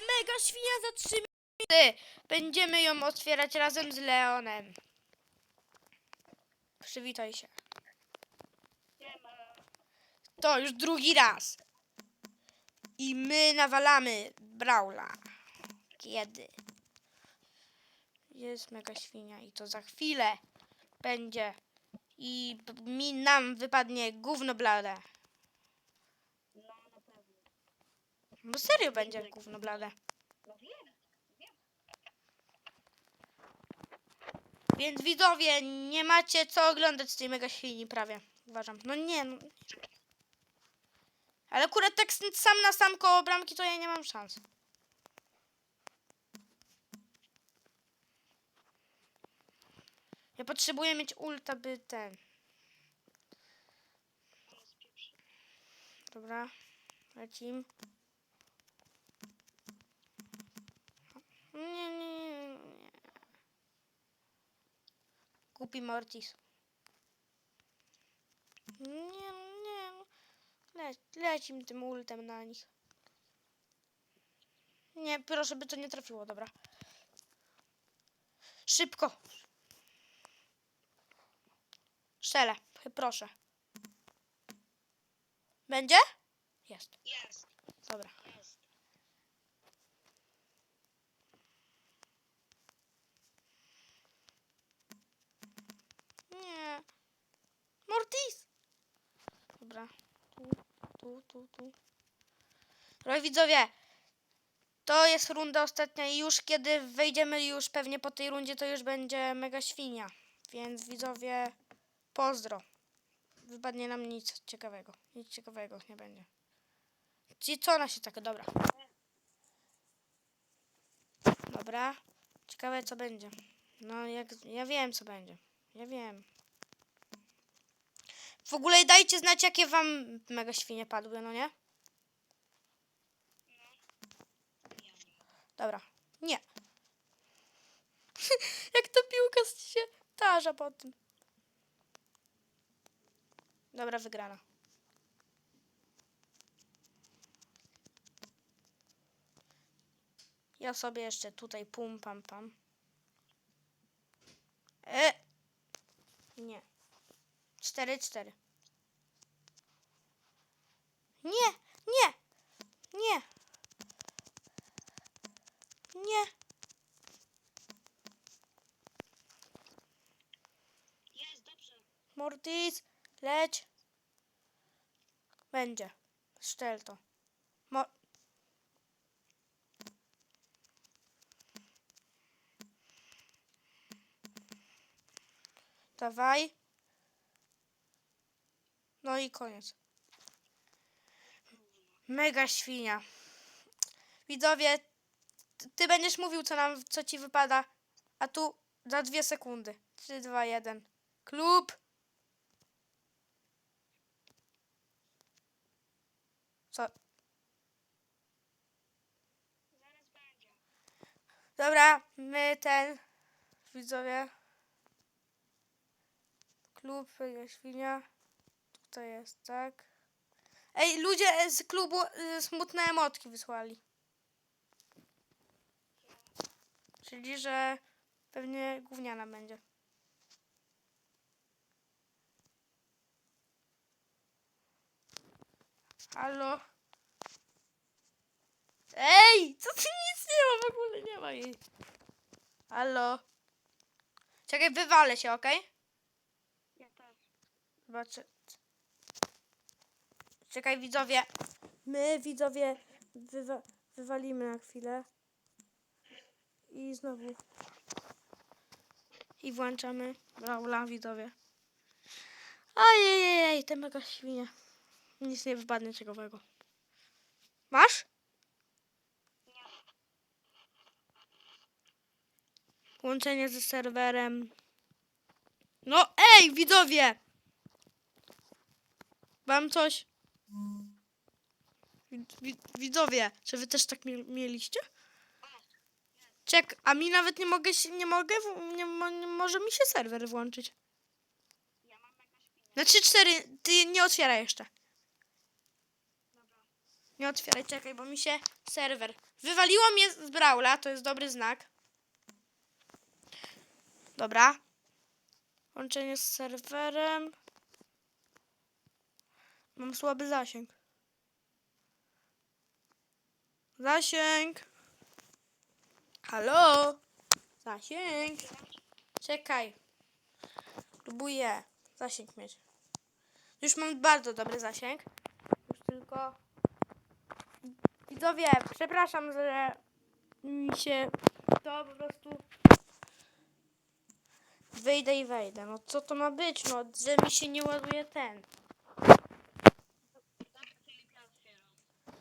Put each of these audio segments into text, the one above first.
mega świnia za 3 minuty. Będziemy ją otwierać razem z Leonem. Przywitaj się. To już drugi raz. I my nawalamy Braula. Kiedy? Jest mega świnia i to za chwilę będzie. I mi nam wypadnie gówno blade. No na pewno. Bo serio będzie gówno blade. No wiem. Więc widzowie, nie macie co oglądać z tej mega świni prawie. Uważam. No nie, no. Ale akurat tak sam na sam koło bramki to ja nie mam szans. Ja potrzebuję mieć ulta, by ten. Dobra. Lecim. Nie, nie, nie, nie. Głupi Mortis. Nie, nie. Le, lecim tym ultem na nich. Nie, proszę, by to nie trafiło, dobra. Szybko. Strzelę, proszę. Będzie? Jest, Jest. dobra. Jest. Nie. Mortis! Dobra. Tu, tu, tu, tu. Dobra, widzowie. To jest runda ostatnia i już kiedy wejdziemy już pewnie po tej rundzie, to już będzie mega świnia. Więc widzowie, pozdro. Wypadnie nam nic ciekawego. Nic ciekawego nie będzie. Ci co ona się tak, dobra. Dobra. Ciekawe co będzie. No jak, ja wiem co będzie. Ja wiem. W ogóle dajcie znać, jakie wam mega świnie padły, no nie? Dobra. Nie. Jak ta piłka się tarza po tym. Dobra, wygrana. Ja sobie jeszcze tutaj pum pam pam. E! Nie. Cztery, cztery. Nie, nie, nie. Nie. Jest, dobrze. Mortis, leć. Będzie. Szczel to. Mo Dawaj. No i koniec. Mega świnia. Widzowie, ty będziesz mówił, co nam, co ci wypada, a tu za dwie sekundy. 3, 2, 1. Klub. Co? Dobra, my ten, widzowie. Klub Mega Świnia. Tutaj jest, tak. Ej, ludzie z klubu y, smutne emotki wysłali. Czyli, że pewnie gówniana będzie. Halo? Ej, co ty nic nie ma w ogóle, nie ma jej. Halo? Czekaj, wywalę się, okej? Ja też. Zobaczę. Czekaj, widzowie. My, widzowie, wywa wywalimy na chwilę. I znowu. I włączamy. Braula, widzowie. Ojej, te mega świnie. Nic nie wypadnie ciekawego. Masz? Nie. Łączenie ze serwerem. No ej, widzowie! Mam coś. Wid- wid- Widzowie, czy wy też tak mie- mieliście? Czek, a mi nawet nie mogę się, nie mogę, nie, nie może mi się serwer włączyć. Na 3-4, ty nie otwieraj jeszcze. Nie otwieraj, czekaj, bo mi się serwer. Wywaliło mnie z Brawla, to jest dobry znak. Dobra. Łączenie z serwerem. Mam słaby zasięg. Zasięg. Halo? Zasięg. Czekaj. Próbuję zasięg mieć. Już mam bardzo dobry zasięg. Już tylko. Widzowie, przepraszam, że mi się to po prostu. Wyjdę i wejdę. No co to ma być? No, że mi się nie ładuje ten.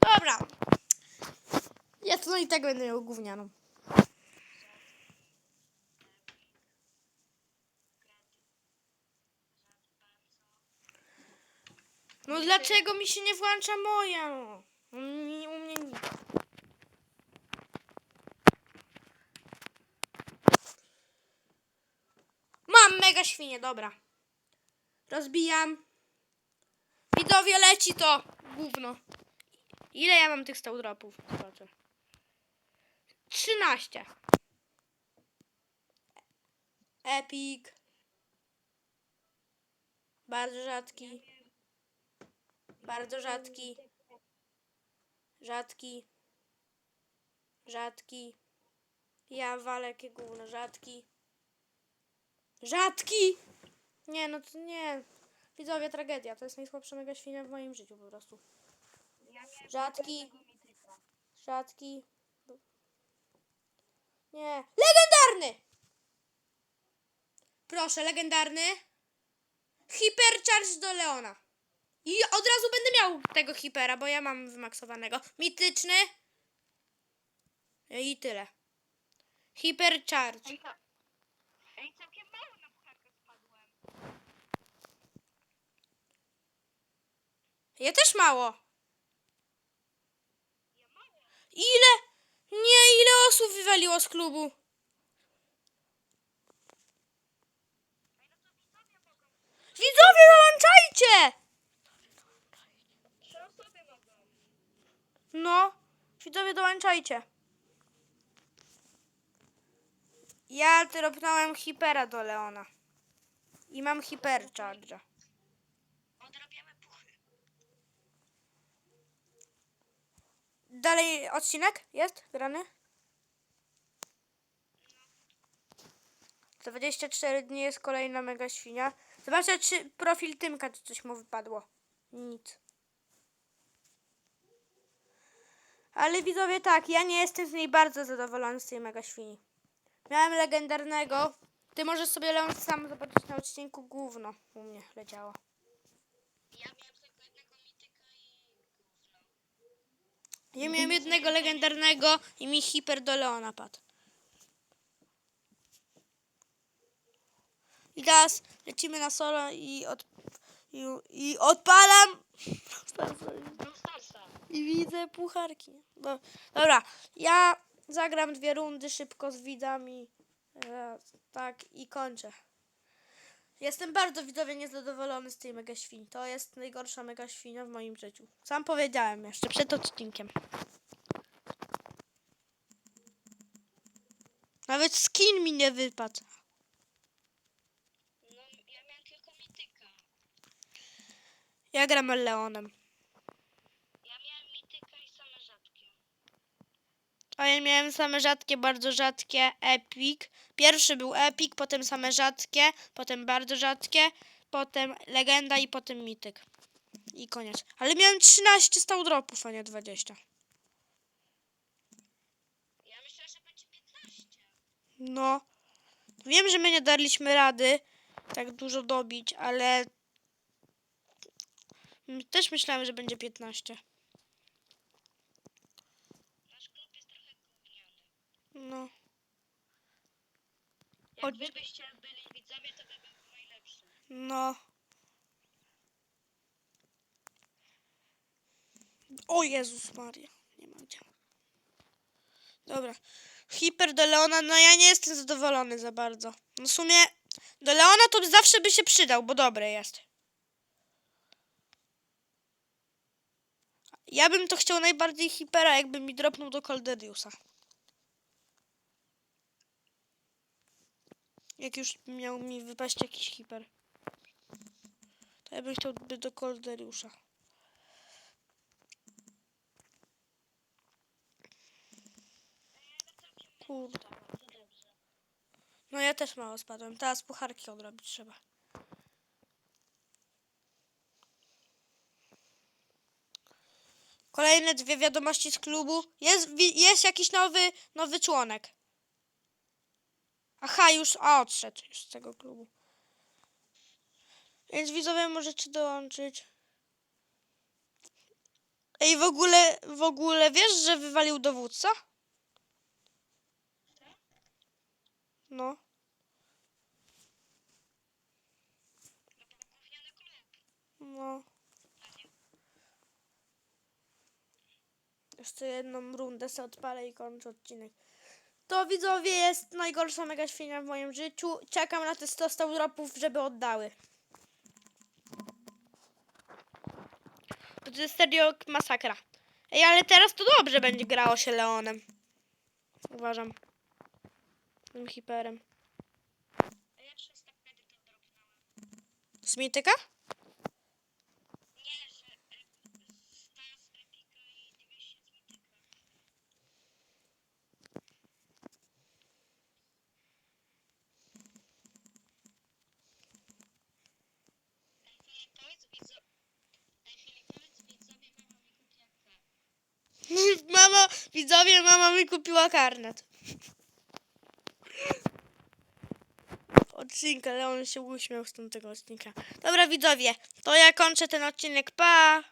Dobra. Ja to i tak będę miał gównianą. No dlaczego mi się nie włącza moja? No? U mnie- U mnie. Mam mega świnie, dobra. Rozbijam. Widowie leci to gówno. Ile ja mam tych stałdropów? Zobaczę. 13. Epic. Bardzo rzadki. Bardzo rzadki. Rzadki. Rzadki. Ja walę jakie gówno. Rzadki. Rzadki! Nie, no to nie. Widzowie, tragedia. To jest najsłabsza mega świnia w moim życiu po prostu. Rzadki. Rzadki. Nie. Legendarny! Proszę, legendarny. Hypercharge do Leona. I od razu będę miał tego hipera, bo ja mam wymaksowanego. Mityczny. I tyle. Hypercharge. Ej, całkiem mało na pucharkę spadłem. Ja też mało. Ja mało. Ile? Nie, ile osób wywaliło z klubu? Widzowie dołączajcie! No, widzowie, dołączajcie. Ja dropnąłem hipera do Leona. I mam hipercharge'a. Odrabiamy puchy. Dalej odcinek jest grany? 24 dni jest kolejna mega świnia. Zobaczę, czy profil Tymka, czy coś mu wypadło. Nic. Ale widzowie, tak, ja nie jestem z niej bardzo zadowolony z tej mega świni. Miałem legendarnego. Ty możesz sobie Leon sam zobaczyć na odcinku gówno u mnie leciało. Ja miałem tylko jednego mityka i. Ja miałem jednego legendarnego i mi hiper do Leona padł. I teraz lecimy na solo i, od, i, i odpalam. No. I widzę pucharki. Do, dobra, ja zagram dwie rundy szybko z widzami. E, tak i kończę. Jestem bardzo widzowie niezadowolony z tej mega świni. To jest najgorsza mega świnia w moim życiu. Sam powiedziałem jeszcze przed odcinkiem. Nawet skin mi nie wypadł. No, ja miałem tylko mityka. Ja gram Leonem. Ja miałem mityka i same rzadkie. A ja miałem same rzadkie, bardzo rzadkie, epic. Pierwszy był epic, potem same rzadkie, potem bardzo rzadkie, potem legenda i potem mityk. I koniec. Ale miałem 13 stał dropów, a nie 20. Ja myślę, że będzie 15. No. Wiem, że my nie daliśmy rady tak dużo dobić, ale też myślałem, że będzie 15. Nasz klub jest trochę gówniany. No. Jak wy byście byli widzowie, to by był najlepszy. No. O Jezus Maria. Nie ma gdzie. Dobra. Hiper do Leona, no ja nie jestem zadowolony za bardzo. No w sumie do Leona to zawsze by się przydał, bo dobry jest. Ja bym to chciał najbardziej hipera, jakby mi dropnął do Colderiusa. Jak już miał mi wypaść jakiś hiper. To ja bym chciał by do Colderiusza. Kurde. No ja też mało spadłem. Teraz pucharki odrobić trzeba. Kolejne dwie wiadomości z klubu. Jest, jest jakiś nowy, nowy członek. Aha, już a, odszedł już z tego klubu. Więc widzowie możecie dołączyć. Ej, w ogóle, w ogóle wiesz, że wywalił dowódca? No. No. Jeszcze jedną rundę sobie odpalę i kończę odcinek. To widzowie jest najgorsza mega świnia w moim życiu. Czekam na te 100 100 dropów, żeby oddały. Bo to jest serio masakra. Ej, ale teraz to dobrze będzie grało się Leonem. Uważam. Tym hiperem. A ja 300 kredytów dropnąłem. Z mityka? Nie, że e, 100 z Epika i 200 z Mityka. Ej, Filip, powiedz widzo... Ej, Filip, powiedz widzowie, mama mi kupiła K. Mama, widzowie, mama mi kupiła karnet. Odcinka, ale on się uśmiał z tamtego odcinka. Dobra, widzowie, to ja kończę ten odcinek. Pa!